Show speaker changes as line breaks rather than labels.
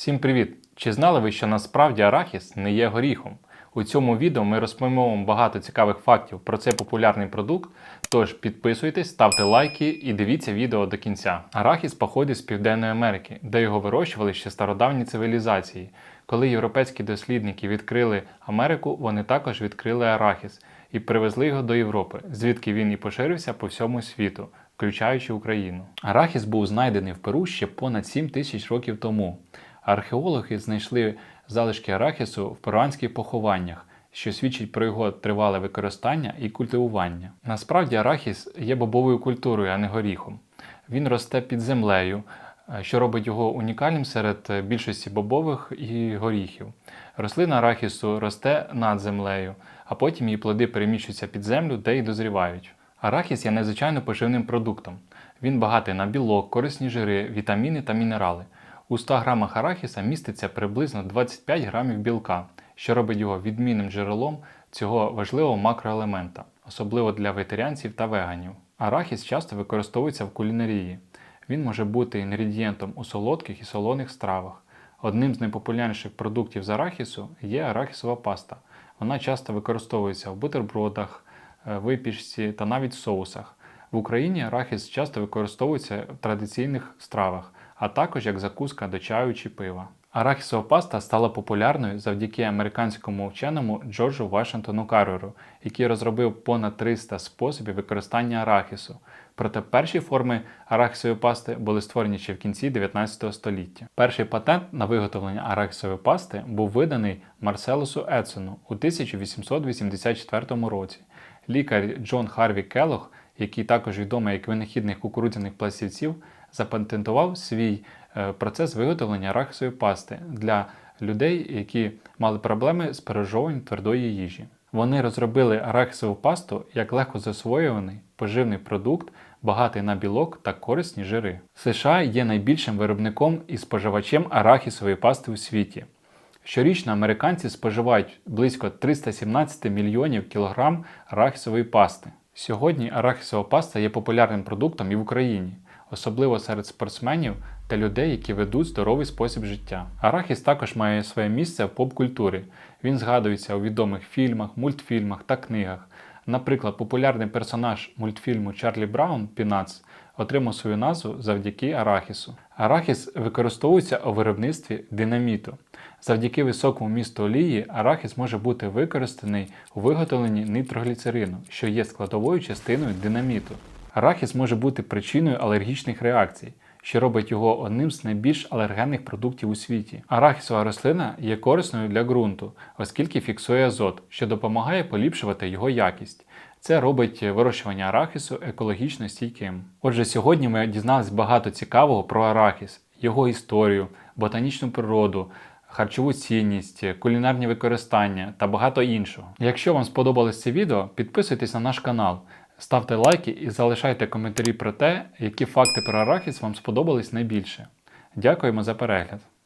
Всім привіт! Чи знали ви, що насправді арахіс не є горіхом? У цьому відео ми розповімо вам багато цікавих фактів про цей популярний продукт. Тож підписуйтесь, ставте лайки і дивіться відео до кінця. Арахіс походить з Південної Америки, де його вирощували ще стародавні цивілізації. Коли європейські дослідники відкрили Америку, вони також відкрили арахіс і привезли його до Європи, звідки він і поширився по всьому світу, включаючи Україну. Арахіс був знайдений в Перу ще понад 7 тисяч років тому. Археологи знайшли залишки арахісу в перуанських похованнях, що свідчить про його тривале використання і культивування. Насправді арахіс є бобовою культурою, а не горіхом. Він росте під землею, е, що робить його унікальним серед е, більшості бобових і горіхів. Рослина арахісу росте над землею, а потім її плоди переміщуються під землю, де й дозрівають. Арахіс є надзвичайно поживним продуктом. Він багатий на білок, корисні жири, вітаміни та мінерали. У 100 грамах арахіса міститься приблизно 25 грамів білка, що робить його відмінним джерелом цього важливого макроелемента, особливо для вегетаріанців та веганів. Арахіс часто використовується в кулінарії. Він може бути інгредієнтом у солодких і солоних стравах. Одним з найпопулярніших продуктів з арахісу є арахісова паста. Вона часто використовується в бутербродах, е, випічці та навіть в соусах. В Україні арахіс часто використовується в традиційних стравах, а також як закуска до чаю чи пива. Арахісова паста стала популярною завдяки американському вченому Джорджу Вашингтону Карреру, який розробив понад 300 способів використання арахісу. Проте перші форми арахісової пасти були створені ще в кінці 19 століття. Перший патент на виготовлення арахісової пасти був виданий Марселусу Едсону у 1884 році. Лікар Джон Харві Келлог, який також відомий як винахідник кукурудзяних пластівців, запатентував свій е, процес виготовлення арахісової пасти для людей, які мали проблеми з пережовуванням твердої їжі. Вони розробили арахісову пасту як легко засвоюваний поживний продукт, багатий на білок та корисні жири. США є найбільшим виробником і споживачем арахісової пасти у світі. Щорічно американці споживають близько 317 мільйонів кілограм арахісової пасти. Сьогодні арахісова паста є популярним продуктом і в Україні, особливо серед спортсменів та людей, які ведуть здоровий спосіб життя. Арахіс також має своє місце в поп-культурі. Він згадується у відомих фільмах, мультфільмах та книгах. Наприклад, популярний персонаж мультфільму Чарлі Браун Пінац отримав свою назву завдяки арахісу. Арахіс використовується у виробництві динаміту. Завдяки високому місту олії арахіс може бути використаний у виготовленні нитрогліцерину, що є складовою частиною динаміту. Арахіс може бути причиною алергічних реакцій, що робить його одним з найбільш алергенних продуктів у світі. Арахісова рослина є корисною для ґрунту, оскільки фіксує азот, що допомагає поліпшувати його якість. Це робить вирощування арахісу екологічно стійким. Отже, сьогодні ми дізналися багато цікавого про арахіс, його історію, ботанічну природу, харчову цінність, кулінарні використання та багато іншого. Якщо вам сподобалось це відео, підписуйтесь на наш канал, ставте лайки і залишайте коментарі про те, які факти про арахіс вам сподобались найбільше. Дякуємо за перегляд!